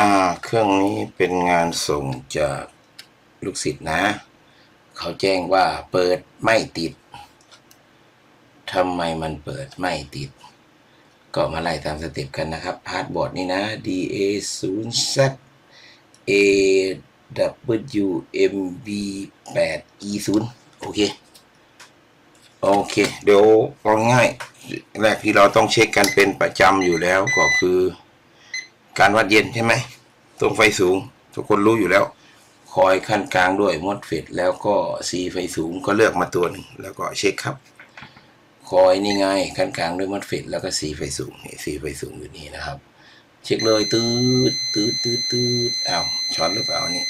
อ่าเครื่องนี้เป็นงานส่งจากลูกศิษย์นะ เขาแจ้งว่าเปิดไม่ติดทำไมมันเปิดไม่ติด ก็มาไล่ตามสเต็ปกันนะครับ พาสบอร์ดนี่นะ DA 0 Z A W M B 8 E 0โอเค โอเค เดี๋ยวเอาง่าย แรกที่เราต้องเช็คกันเป็นประจำอยู่แล้วก็คือการวัดเย็นใช่ไหม ตรงไฟสูง ทุกคนรู้อยู่แล้ว คอยขั้นกลางด้วยมดเฟดแล้วก็ซีไฟสูงก็เลือกมาตัวหนึ่งแล้วก็เช็คครับ คอยนี่ไงขั้นกลางด้วยมดเฟดแล้วก็ซีไฟสูงนี่ซีไฟสูงอยู่นี่นะครับ เช็คเลยตืดตืดตืดตืดอ้าวช็อตหรือเปล่านี่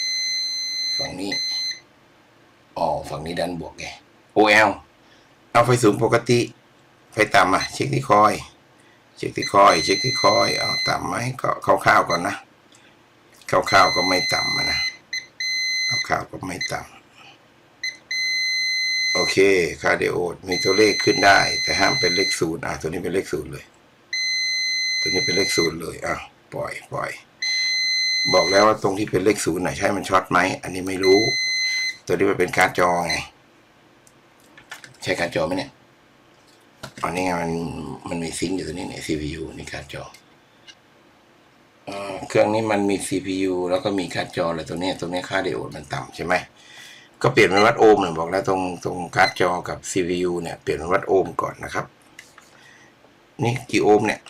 ฝั่งนี้อ๋อฝั่งนี้ดันบวกไง OL เอาไฟสูงปกติ ไฟต่ำอะ เช็คที่คอย เช็คที่คอย เช็คที่คอย เอาต่ำไหมก็คร่าวๆก่อนนะ คร่าวๆก็ไม่ต่ำอะนะคร่าวๆก็ไม่ต่ำโอเคคาเดโอดมีตัวเลขขึ้นได้ แต่ห้ามเป็นเลขศูนย์อะตัวนี้เป็นเลขศูนย์เลย ตัวนี้เป็นเลขศูนย์เลยอะปล่อยปล่อย บอกแล้วว่าตรงที่เป็นเลขศูนย์น่ะใช่มันช็อตไหมอันนี้ไม่รู้ ตัวนี้มันเป็นการจอไงใช่การจอไหมเนี่ยอันนี้ไงมันมันมีซิงค์อยู่ตัวนี้เนี่ย CPU นี่การจอ เครื่องนี้มันมี CPU แล้วก็มีการ์ดจอแล้วตัวนี้ตัวนี้ค่าไดโอดมันต่ำใช่ไหมก็เปลี่ยนเป็นวัดโอห์มเนี่ยบอกแล้วตรงตรงการ์ดจอกับ CPU เนี่ยเปลี่ยนเป็นวัดโอห์มก่อนนะครับ นี่กี่โอห์มเนี่ย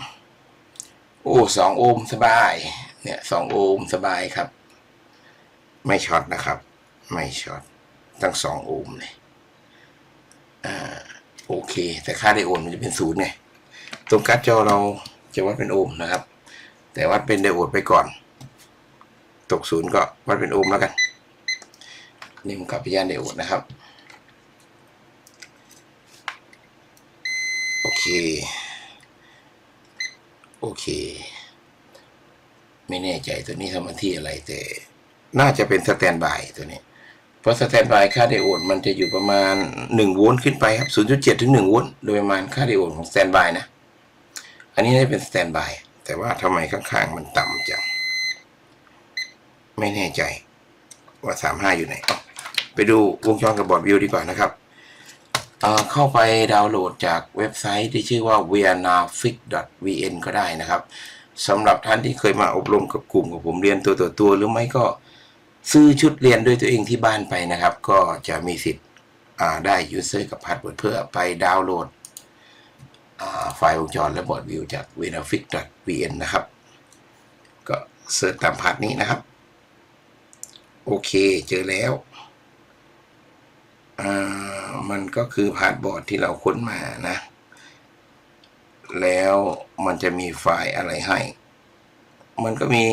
โอ้สองโอห์มสบาย เนี่ยสองโอห์มสบายครับ ไม่ช็อตนะครับ ไม่ช็อตตั้งสองโอห์มเลยโอเค แต่ค่าไดโอดมันจะเป็นศูนย์ไงตรงการ์ดจอเราจะวัดเป็นโอห์มนะครับ แต่วัดเป็นไดโอดไปก่อน ตกศูนย์ก็วัดเป็นโอห์มแล้วกันนี่มันกับพยานไดโอดนะครับ โอเค โอเค ไม่แน่ใจตัวนี้ทำหน้าที่อะไรแต่ น่าจะเป็นสแตนบายตัวนี้ เพราะสแตนบายค่าไดโอดมันจะอยู่ประมาณ 1 โวลต์ขึ้นไปครับ 0.7 ถึง 1 โวลต์โดยประมาณค่าไดโอดของสแตนบายนะ อันนี้น่าจะเป็นสแตนบาย แต่ว่าทำไมข้างๆมันต่ำจัง ไม่แน่ใจ ว่า35อยู่ไหน ไปดูวงจรกับบอร์ดวิวดีกว่านะครับเเข้าไปดาวน์โหลดจากเว็บไซต์ที่ชื่อว่า vianafix.vn ก็ได้นะครับสำหรับท่านที่เคยมาอบรมกับกลุ่มกับผมเรียนตัวต่อตัว หรือไม่ก็ซื้อชุดเรียนด้วยตัวเองที่บ้านไปนะครับ ก็จะมีสิทธิ์ได้ยูเซอร์กับพาสเวิร์ดเพื่อไปดาวน์โหลด ไฟล์วงจรและบอร์ดวิวจาก w i n a f i x vn นะครับ ก็เสิร์ชตามพาสนี้นะครับ โอเคเจอแล้วอ่ามันก็คือพาสบอร์ดที่เราค้นมานะ แล้วมันจะมีไฟล์อะไรให้ มันก็มี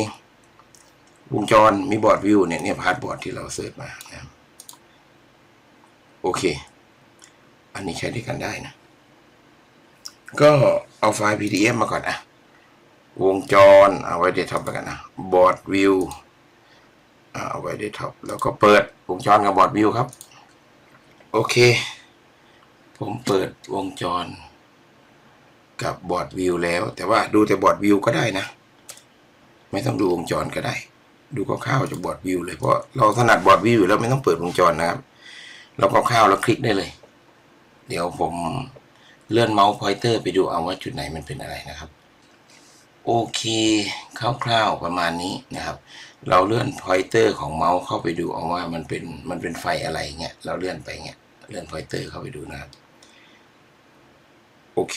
วงจรมีบอร์ดวิวเนี่ยเนี่ยพาร์ทบอร์ดที่เราเสิร์ชมานะโอเค อันนี้ใช้ด้วยกันได้นะ ก็เอาไฟล์ PDF มาก่อนนะวงจรเอาไว้เดสก์ท็อปไปกันนะบอร์ดวิวเอาไว้เดสก์ท็อปแล้วก็เปิดวงจรกับบอร์ดวิวครับ โอเค ผมเปิดวงจร กับบอร์ดวิวแล้ว แต่ว่าดูแต่บอร์ดวิวก็ได้นะ ไม่ต้องดูวงจรก็ได้ ดูคร่าวๆจากบอร์ดวิวเลยเพราะเราถนัดบอร์ดวิวอยู่แล้วไม่ต้องเปิดวงจรนะครับ เราคร่าวๆแล้วคลิกได้เลย เดี๋ยวผม เลื่อนเมาส์พอยเตอร์ไปดูเอาว่าจุดไหนมันเป็นอะไรนะครับ โอเคคร่าวๆประมาณนี้นะครับ เราเลื่อนพอยเตอร์ของเมาส์เข้าไปดูเอาว่ามันเป็นมันเป็นไฟอะไรเงี้ยเราเลื่อนไปเงี้ยเลื่อนพอยเตอร์เข้าไปดูนะครับ โอเค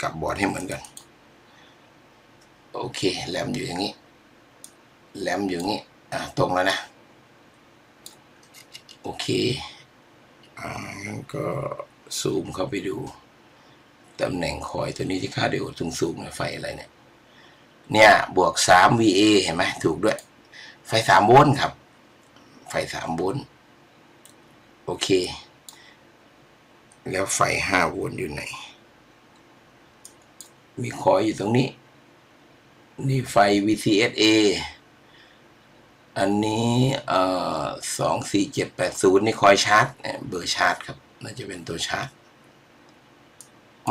กลับบอร์ดให้เหมือนกัน โอเคแรมอยู่อย่างนี้แรมอยู่อย่างนี้อะตรงแล้วนะ โอเคอ่างั้นก็ซูมเข้าไปดู ตำแหน่งคอยตัวนี้ที่ค่าเดียวตรงซูมเนี่ยไฟอะไรเนี่ย เนี่ยบวกสาม VA เห็นไหมถูกด้วย ไฟสามโวลต์ครับ ไฟสามโวลต์โอเค แล้วไฟห้าโวลต์อยู่ไหน มีคอยอยู่ตรงนี้ นี่ไฟ VCSA อันนี้เอ่อสองสี่เจ็ดแปดศูนย์นี่คอยชาร์จเนี่ยเบอร์ชาร์จครับ น่าจะเป็นตัวชาร์จ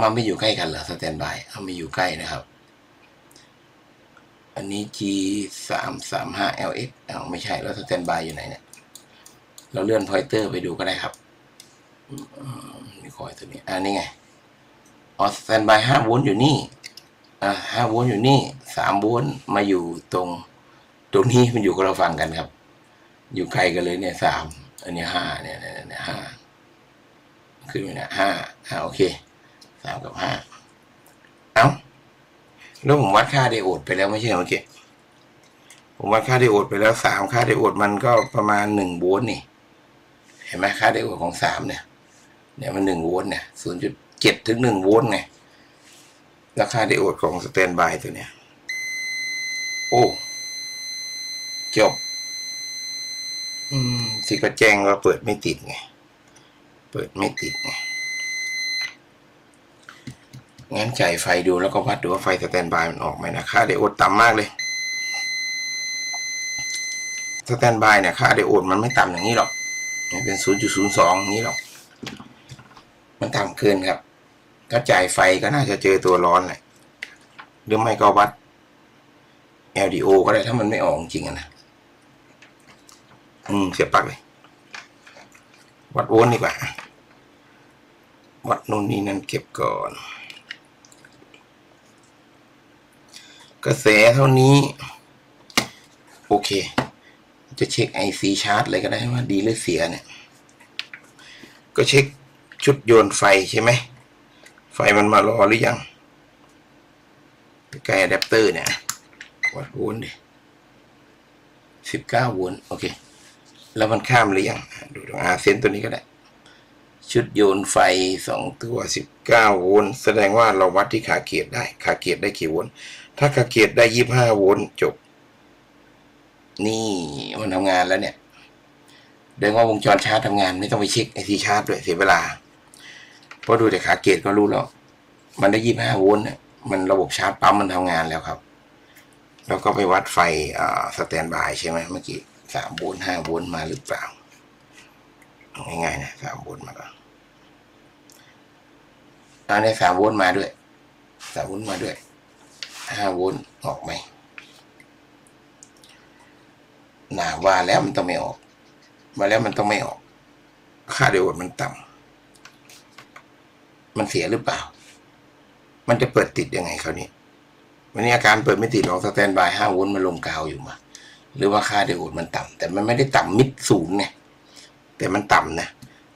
มันไม่อยู่ใกล้กันเหรอสแตนบายเอาไม่อยู่ใกล้นะครับ อันนี้ G สามสามห้า LX อ้าไม่ใช่แล้วสแตนบายอยู่ไหนเนี่ย เราเลื่อนพอยเตอร์ไปดูก็ได้ครับมีคอยตัวนี้อันนี้ไงออสแตนบายห้าโวลต์อยู่นี่อ่าห้าโวลต์อยู่นี่สามโวลต์มาอยู่ตรง ตรงนี้มันอยู่คนละฝั่งกันครับ อยู่ไกลกันเลยเนี่ยสามอันนี้ห้าเนี่ยเนี่ยเนี่ยห้าขึ้นไปเนี่ยห้าอ่าโอเคามกับห้าเอ้าแล้วผมวัดค่าไดโอดไปแล้วไม่ใช่เมื่อกี้ผมวัดค่าไดโอดไปแล้วสามค่าไดโอดมันก็ประมาณหนึ่งโวลต์นี่ เห็นไหมค่าไดโอดของสามเนี่ยเนี่ยมันหนึ่งโวลต์เนี่ยศูนย์จุดเจ็ดถึงหนึ่งโวลต์ไงราคาไดโอดของสแตนบายตัวเนี้ย โอ้จบ อืมสิก็แจ้งว่าเปิดไม่ติดไง เปิดไม่ติดไง งั้นจ่ายไฟดูแล้วก็วัดดูว่าไฟสแตนบายมันออกไหมนะค่าไดโอดต่ำมากเลยสแตนบายเนี่ยค่าไดโอดมันไม่ต่ำอย่างนี้หรอกมันเป็น 0.02อย่างนี้หรอก มันต่ำเกินครับถ้าจ่ายไฟก็น่าจะเจอตัวร้อนแหละหรือไม่ก็วัด LDO ก็ได้ถ้ามันไม่ออกจริงนะอืมเสียบปลักเลย วัดโวลต์ดีกว่า วัดนู่นนี่นั่นเก็บก่อน กระแสเท่านี้ โอเค จะเช็ค IC ชาร์จเลยก็ได้ว่าดีหรือเสียเนี่ย ก็เช็คชุดโยนไฟใช่ไหม ไฟมันมารอหรือยังใกล้อะแดปเตอร์เนี่ย วัดโวลต์ดิสิบเก้าโวลต์โอเค แล้วมันข้ามหรือยัง ดูตรงอาเซนตัวนี้ก็ได้ ชุดโยนไฟสองตัวสิบเก้าโวลต์แสดงว่าเราวัดที่ขาเกียรได้ ขาเกียรได้กี่โวลต์ ถ้าขาเกียรได้ยี่ห้าโวลต์จบ นี่มันทำงานแล้วเนี่ย เดินว่าวงจรชาร์จทำงานไม่ต้องไปเช็คไอซีชาร์จด้วยเสียเวลา เพราะดูแต่ขาเกียรก็รู้แล้ว มันได้ยี่ห้าโวลต์เนี่ยมันระบบชาร์จปั๊มมันทำงานแล้วครับ แล้วก็ไปวัดไฟสแตนบายใช่ไหมเมื่อกี้สามโวลต์ห้าโวลต์มาหรือเปล่าง่ายๆนะสามโวลต์มาก่อนอันนี้สามโวลต์มาด้วยสามโวลต์มาด้วย ห้าโวลต์ออกไหมน่าว่าแล้วมันต้องไม่ออกมาแล้วมันต้องไม่ออก ค่าไดโอดมันต่ำมันเสียหรือเปล่า มันจะเปิดติดยังไงคราวนี้วันนี้อาการเปิดไม่ติดลองสแตนบายห้าโวลต์มันลงกาวอยู่มา หรือว่าค่าไดโอดมันต่ำแต่มันไม่ได้ต่ำมิดศูนย์ไงแต่มันต่ำนะ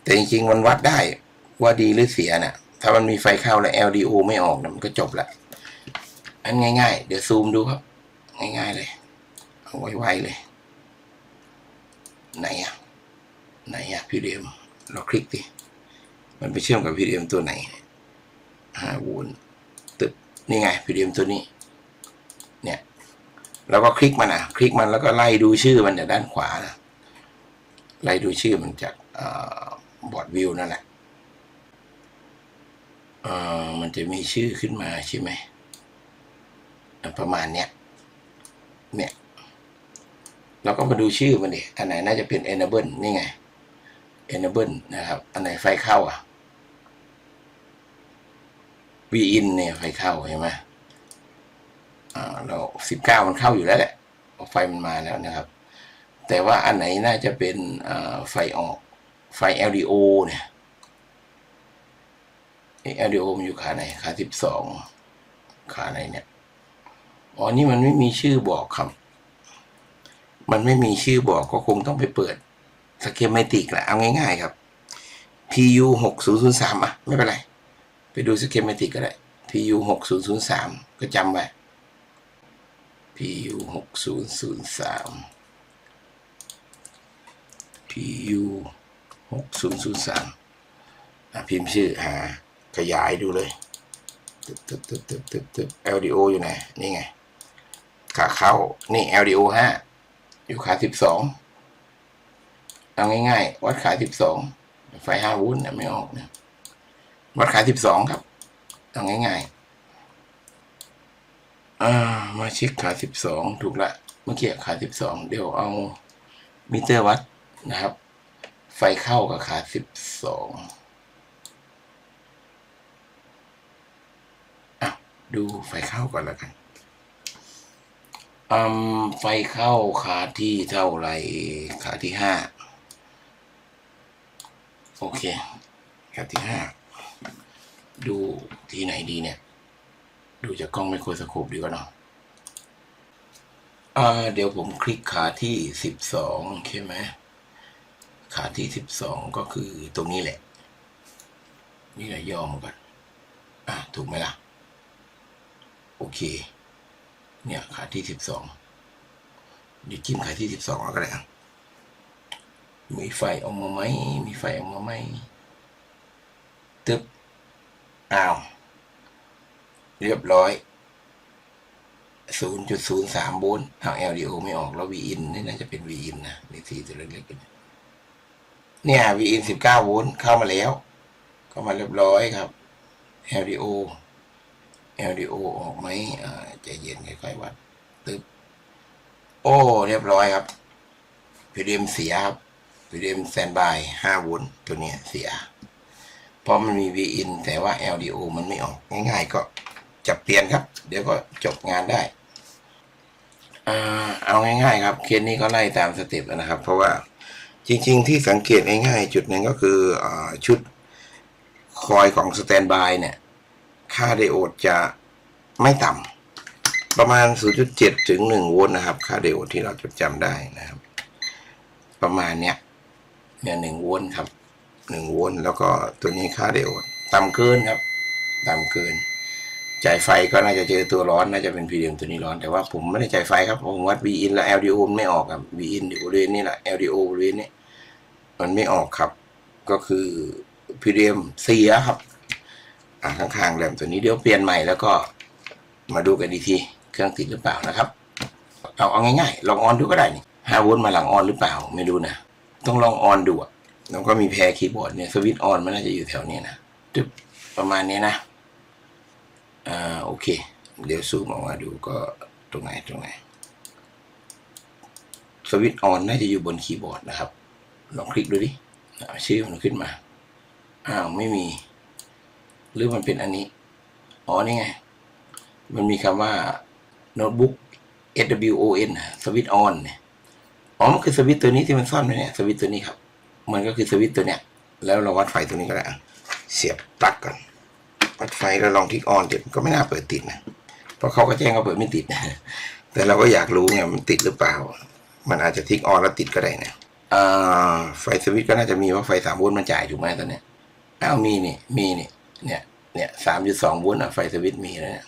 แต่จริงๆมันวัดได้ว่าดีหรือเสียนะ่ะ ถ้ามันมีไฟเข้าแล้ว LDO ไม่ออกนะมันก็จบละ อันง่ายๆ เดี๋ยวซูมดูครับ ง่ายๆเลย เอาไวๆเลย ไหนอะ ไหนอะพีดีเอ็มเราคลิกดิมันไปเชื่อมกับพีดีเอ็มตัวไหนห้าโวลต์ตึกนี่ไงพีดีเอ็มตัวนี้ เนี่ยแล้วก็คลิกมันอะ คลิกมันแล้วก็ไล่ดูชื่อมันจากด้านขวานะไล่ดูชื่อมันจากบอร์ดวิวนั่นแหละเออมันจะมีชื่อขึ้นมาใช่ไหม ประมาณเนี้ยเนี่ยเราก็มาดูชื่อมันดิอันไหนน่าจะเป็น enable นี่ไง enable นะครับ อันไหนไฟเข้าอะ v in เนี่ยไฟเข้าเห็นไหมอ่าเราสิบเก้ามันเข้าอยู่แล้วแหละไฟมันมาแล้วนะครับ แต่ว่าอันไหนน่าจะเป็นอ่าไฟออกไฟ LDO เนี่ย LDO มันอยู่ขาไหน ขาสิบสองขาไหนเนี่ย อ๋อนี่มันไม่มีชื่อบอกครับ มันไม่มีชื่อบอกก็คงต้องไปเปิดสเกมเมติกแหละเอาง่ายๆครับ PU หกศูนย์ศูนย์สามอะ ไม่เป็นไร ไปดูสเกมเมติกก็ได้ PU หกศูนย์ศูนย์สามก็จำไว้ PU หกศูนย์ศูนย์สาม PU หกศูนย์ศูนย์สามพิมพ์ชื่อหาขยายดูเลยตึ๊บตึ๊บตึ๊บตึ๊บตึ๊บ LDO อยู่ไหน นี่ไง ขาเข้า นี่ LDO ห้าอยู่ขาสิบสองเอาง่ายๆ วัดขาสิบสองไฟห้าวลต์เนี่ยไม่ออกนี่ยวัดขาสิบสองครับเอาง่ายๆอ่ามาเช็คขาสิบสองถูกละ เมื่อกี้ขาสิบสองเดี๋ยวเอามิเตอร์วัดนะครับ ไฟเข้ากับขาสิบสองอะดูไฟเข้าก่อนแล้วกัน อืมไฟเข้าขาที่เท่าไรขาที่ห้าโอเคขาที่ห้าดูที่ไหนดีเนี่ย ดูจากกล้องไมโครสโคปดีกว่าเนาะอ่าเดี๋ยวผมคลิกขาที่สิบสองใช่ไหมขาที่สิบสองก็คือตรงนี้แหละ นี่แหละย่อมก่อนอะถูกไหมล่ะ โอเค เนี่ยขาที่สิบสองเดี๋ยวจิ้มขาที่สิบสองก็ได้มีไฟออกมาไหม มีไฟออกมาไหม ตึ๊บ อ้าว เรียบร้อยศูนย์จุดศูนย์สามโวลต์เอา LDO ไม่ออกแล้ว VIN นี่น่าจะเป็น VIN นะนี่สีตัวเล็กๆเนี่ยเนี่ย VIN สิบเก้าโวลต์เข้ามาแล้ว เข้ามาเรียบร้อยครับ LDO LDO ออกไหมอ่าใจเย็นค่อยๆวัดตึ๊บโอ้ เรียบร้อยครับ PDM เสียครับ PDM standby ห้าโวลต์ตัวเนี้ยเสีย เพราะมันมี VIN แต่ว่า LDO มันไม่ออก ง่ายๆ ก็จะเปลี่ยนครับ เดี๋ยวก็จบงานได้อ่าเอาง่ายๆครับ เคสนี้ก็ไล่ตามสเต็ปนะครับ เพราะว่าจริงๆ ที่สังเกตง่ายๆ จุดหนึ่งก็คืออชุดคอยของสแตนบายเนี่ย ค่าไดโอดจะไม่ต่ำประมาณ 0.7 ถึง 1 โวลต์นะครับ ค่าไดโอดที่เราจดจำได้นะครับ ประมาณเนี้ยเนี่ยหนึ่งโวลต์ครับหนึ่งโวลต์แล้วก็ตัวนี้ค่าไดโอดต่ำเกินครับ ต่ำเกินจ่ายไฟก็น่าจะเจอตัวร้อนน่าจะเป็นพีเดียมตัวนี้ร้อน แต่ว่าผมไม่ได้จ่ายไฟครับผมวัด V in แล้ว LDO มันไม่ออกครับ V in บริเวณนี้แหละ LDO บริเวณนี้มันไม่ออกครับ ก็คือพีเดียมเสียครับ อ่าข้างๆแรมตัวนี้เดี๋ยวเปลี่ยนใหม่แล้วก็มาดูกันดีทีเครื่องติดหรือเปล่านะครับ เอาเอาง่ายๆ ลองออนดูก็ได้นี่ห้าโวลต์มาหลังออนหรือเปล่าไม่รู้นะ ต้องลองออนดูอะแล้วก็มีแพรคีย์บอร์ดเนี่ยสวิตช์ออนมันน่าจะอยู่แถวนี้นะตึ๊บประมาณนี้นะอ่าโอเค เดี๋ยวซูมออกมาดูก็ตรงไหนตรงไหนสวิตช์ออนน่าจะอยู่บนคีย์บอร์ดนะครับ ลองคลิกดูดิชื่อมันขึ้นมาอ้าวไม่มี หรือมันเป็นอันนี้ อ๋อนี่ไง มันมีคำว่าโน้ตบุ๊ก SWON สวิตออนเนี่ยอ๋อมันคือสวิตช์ตัวนี้ที่มันซ่อนไว้เนี่ยสวิตช์ตัวนี้ครับ มันก็คือสวิตช์ตัวเนี้ย แล้วเราวัดไฟตัวนี้ก็ได้เสียบปลั๊กก่อนวัดไฟแล้วลองคลิกออนเดี๋ยวก็ไม่น่าเปิดติดนะเพราะเขาก็แจ้งว่าเปิดไม่ติด แต่เราก็อยากรู้ไงมันติดหรือเปล่า มันอาจจะทิกออนแล้วติดก็ได้นะไฟสวิตช์ก็น่าจะมีว่าไฟสามโวลต์มันจ่ายถูกไหมตอนเนี้ยอ้าวมีนี่มีนี่ เนี่ย เนี่ยสามจุดสองวลต์อะไฟสวิตช์มีแล้วเนี่ย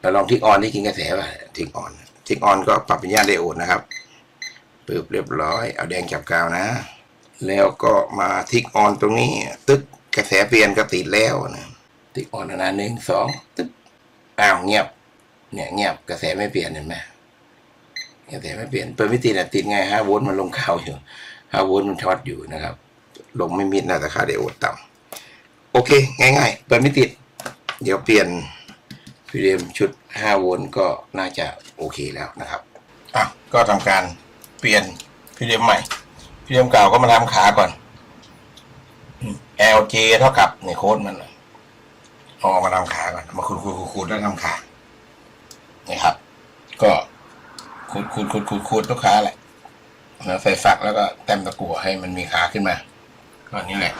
เราลองทิกออนได้กินกระแสป่ะทิกออนทิกออนก็ปรับเป็นย่านไดโอดนะครับปึ๊บเรียบร้อย เอาแดงจับกาวนะ แล้วก็มาทิกออนตรงนี้ ตึ๊กกระแสเปลี่ยนก็ติดแล้วนะทิกออนนานหนึ่งสองตึ๊กอ้าวเงียบ เนี่ยเงียบกระแสไม่เปลี่ยนเห็นไหมกระแสไม่เปลี่ยนเปิดไม่ติดอะติดไงห้าโวลต์มันลงข่าวอยู่ห้าโวลต์มันช็อตอยู่นะครับ ลงไม่มิดนะแต่ค่าไดโอดต่ำ อเค ง่ายๆ เปิดไม่ติด เดี๋ยวเปลี่ยนพีเดมชุด 5 โวลต์ก็น่าจะโอเคแล้วนะครับอะก็ทำการเปลี่ยนพีเดมใหม่พีเดมเก่าก็มาทำขาก่อน LJ เท่ากับในโค้ดมันเอออกมาทำขาก่อน มาคูดคูดคูดคูดแล้วทำขานี่ครับ ก็คูดคูดคูดคูดคูดลูกค้าแหละแล้วใส่ฝักแล้วก็แต้มตะกั่วให้มันมีขาขึ้นมาก็นี่แหละ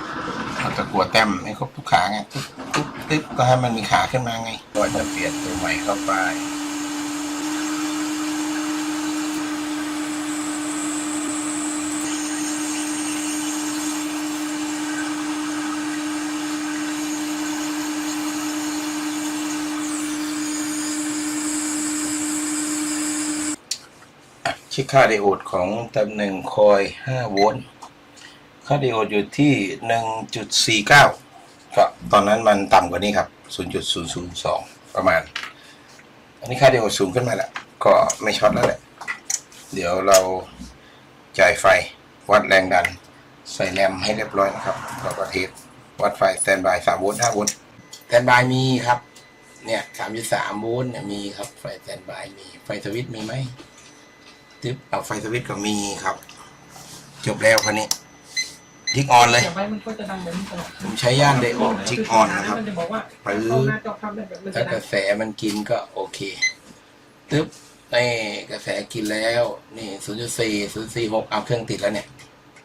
เราจะกลัวแต้มให้ครบทุกขาไงตึ๊บตึ๊บตึ๊บก็ให้มันมีขาขึ้นมาไงก็จะเปลี่ยนตัวใหม่เข้าไปช็คค่าไดโอดของตำแหน่งคอย 5 โวลต์ ค่าไดโอดอยู่ที่ 1.49 ก็ตอนนั้นมันต่ำกว่านี้ครับ 0.002 ประมาณ อันนี้ค่าไดโอดสูงขึ้นมาแล้วก็ไม่ช็อตแล้วแหละ เดี๋ยวเราจ่ายไฟวัดแรงดัน ใส่แรมให้เรียบร้อยนะครับเราก็เทสวัดไฟสแตนบาย3โวลต์5โวลต์สแตนบายมีครับ เนี่ย3.3โวลต์เนี่ยมีครับ ไฟสแตนบายมี ไฟสวิตช์มีไหมทึบเอาไฟสวิตช์ก็มีครับ จบแล้วคันนี้ ทิกออนเลยเดี๋ยวไว้มันก็จะดังแบบนี้ตลอดผมใช้ย่านไดโอดทิกออนนะครับ มันจะบอกว่าปื๊ด เข้าหน้าจอทำแบบมันถ้าจะกดัระงแสมันกินก็โอเคตึ๊บนี่กระแสกินแล้ว นี่ศูนย์จุดสี่ศูนย์สี่หกเอาเครื่องติดแล้วเนี่ย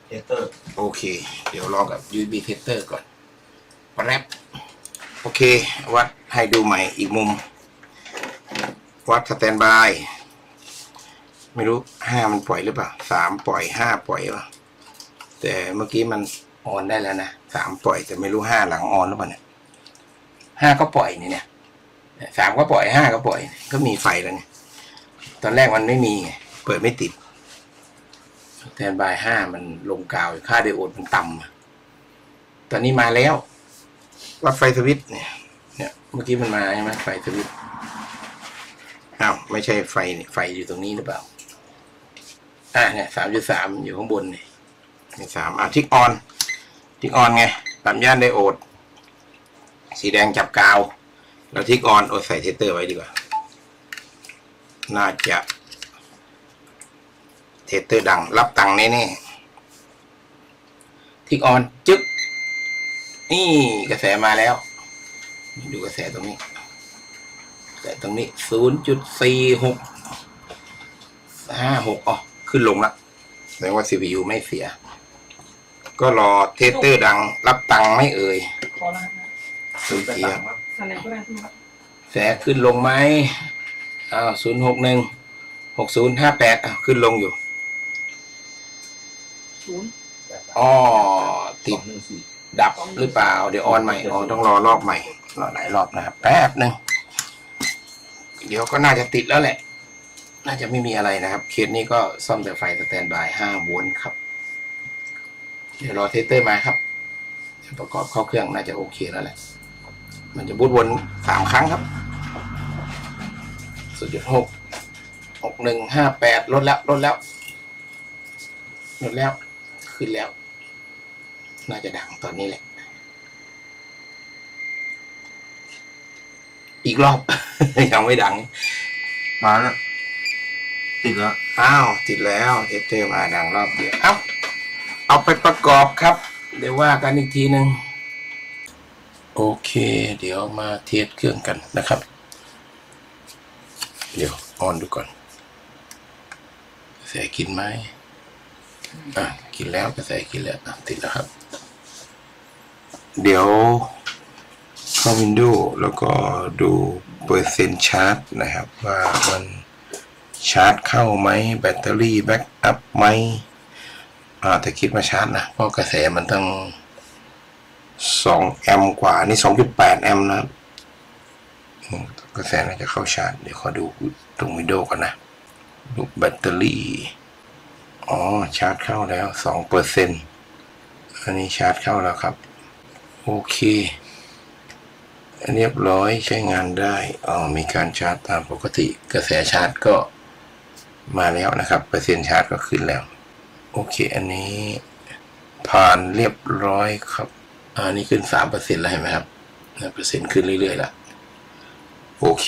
เทสเตอร์โอเค เดี๋ยวลองกับ USB tester ก่อนแป๊บโอเค วัดให้ดูใหม่อีกมุม วัดสแตนบาย ไม่รู้ห้ามันปล่อยหรือเปล่าสามปล่อยห้าปล่อยวะ แต่เมื่อกี้มันออนได้แล้วนะสามปล่อยแต่ไม่รู้ห้าหลังออนหรือเปล่าเนี่ยห้าก็ปล่อยนี่เนี่ยสามก็ปล่อยห้าก็ปล่อย ก็มีไฟแล้วเนี่ยตอนแรกมันไม่มีไงเปิดไม่ติดแทนบายห้ามันลงกาวค่าไดโอดมันต่ำตอนนี้มาแล้ววัดไฟสวิตช์เนี่ยเนี่ย เมื่อกี้มันมาใช่ไหมไฟสวิตช์อ้าวไม่ใช่ไฟไฟอยู่ตรงนี้หรือเปล่าอ่าเนี่ยสามจุดสามอยู่ข้างบนเนี่ย นี่สามอะทิกออน ทิกออนไงปั๊มย่านไดโอด สีแดงจับกาว แล้วทิกออนโอใส่เทสเตอร์ไว้ดีกว่า น่าจะ เทสเตอร์ดัง รับตังค์แน่ๆทิกออน จึ๊กนี่กระแสมาแล้ว ดูกระแสตรงนี้กระแสตรงนี้ศูนย์จุดสี่หกห้าหกอ๋อขึ้นลงละแสดงว่า CPU ไม่เสีย ก็รอเทสเตอร์ดัง รับตังค์ไม่เอ่ยขอรหัสนะสูเสียอะไรก็ได้ที่ครับแสขึ้นลงไหมอ้าวศูนย์หกหนึ่งหกศูนย์ห้าแปดอ้าวขึ้นลงอยู่ศูนย์อ๋อติติดดหนึ่งสี่ดับหรือเปล่า เดี๋ยวออนใหม่อ๋อต้องรอรอบใหม่ รอหลายรอบนะครับแป๊บหนึ่งเดี๋ยวก็น่าจะติดแล้วแหละ น่าจะไม่มีอะไรนะครับ เคสนี้ก็ซ่อมแต่ไฟสแตนบายห้าโวลต์ครับ เดี๋ยวรอเทสเตอร์มาครับจะประกอบเข้าเครื่องน่าจะโอเคแล้วแหละ มันจะบูตวนสามครั้งครับสุดจุดหกหกหนึ่งห้าแปดลดแล้วลดแล้วลดแล้ว ขึ้นแล้ว น่าจะดังตอนนี้แหละ อีกรอบ ยังไม่ดัง มาแล้ว ติดแล้ว อ้าว ติดแล้วเทสเตอร์มาดังรอบเดียว เอ้า เอาไปประกอบครับ เดี๋ยวว่ากันอีกทีหนึ่งโอเค เดี๋ยวมาเทสเครื่องกันนะครับ เดี๋ยวออนดูก่อนกระแสกินไหมอะกินแล้วกระแสกินแล้วอะติดแล้วครับ เดี๋ยวเข้าวินโดว์แล้วก็ดูเปอร์เซ็นต์ชาร์จนะครับ ว่ามันชาร์จเข้าไหม แบตเตอรี่แบ็กอัพไหม แต่คิดมาชาร์จนะเพราะกระแสมันต้องสองแอมป์กว่า นี่สองจุดแปดแอมป์นะกระแสน่าจะเข้าชาร์จ เดี๋ยวขอดูตรงวิดีโอก่อนนะ ดูแบตเตอรี่ อ๋อ ชาร์จเข้าแล้วสองเปอร์เซ็นต์อันนี้ชาร์จเข้าแล้วครับ โอเคเรียบร้อยใช้งานได้อ๋อมีการชาร์จตามปกติ กระแสชาร์จก็มาแล้วนะครับ เปอร์เซ็นต์ชาร์จก็ขึ้นแล้ว โอเค อันนี้ผ่านเรียบร้อยครับอันนี้ขึ้นสามเปอร์เซ็นต์แล้วเห็นไหมครับเปอร์เซ็นต์ขึ้นเรื่อยๆแล้วโอเค